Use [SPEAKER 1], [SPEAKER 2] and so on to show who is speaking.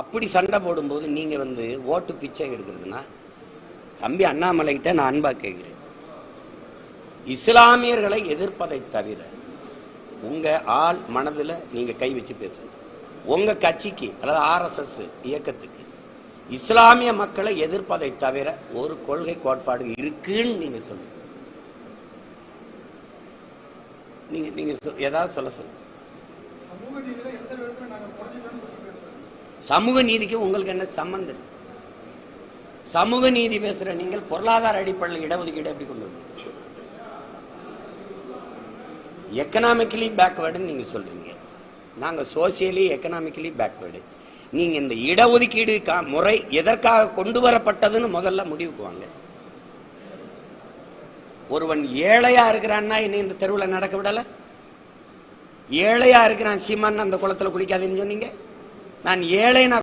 [SPEAKER 1] அப்படி சண்டை போடும்போது நீங்க வந்து ஓட்டு பிச்சை எடுக்கிறதுனா தம்பி அண்ணாமலைகிட்ட நான் அன்பா கேட்கிறேன். இஸ்லாமியர்களை எதிர்ப்பதை தவிர உங்க ஆள் மனதில் நீங்க கை வச்சு பேசுங்க. உங்க கட்சிக்கு அல்லது ஆர்எஸ்எஸ் இயக்கத்துக்கு இஸ்லாமிய மக்களை எதிர்ப்பதை தவிர ஒரு கொள்கை கோட்பாடு இருக்குன்னு நீங்க சொல்லுங்க. நீங்க நீங்க சொல்- ஏதாவது சொல்ல சொல்லுங்க.
[SPEAKER 2] சமூக
[SPEAKER 1] நீதிக்கு உங்களுக்கு என்ன சம்பந்தம் சமூக நீதி பேசுற நீங்கள் பொருளாதார அடிப்படையில் இடஒதுக்கீடு எப்படி கொண்டு வந்தீங்க எக்கனாமிக்கலி பேக்வேர்டுன்னு நீங்க சொல்றீங்க. நாங்க சோசியலி எக்கனாமிக்கலி பேக்வேர்டு நீங்க இந்த இடஒதுக்கீடு முறை எதற்காக கொண்டு வரப்பட்டதுன்னு முதல்ல முடிவுக்கு வாங்க. ஒருவன் ஏழையா இருக்கிறான்னா என்ன இந்த தெருவில் நடக்க விடல? ஏழையா இருக்கிறான் சீமான் அந்த குளத்துல குளிக்காதுன்னு சொன்னீங்க? நான் ஏழை நான்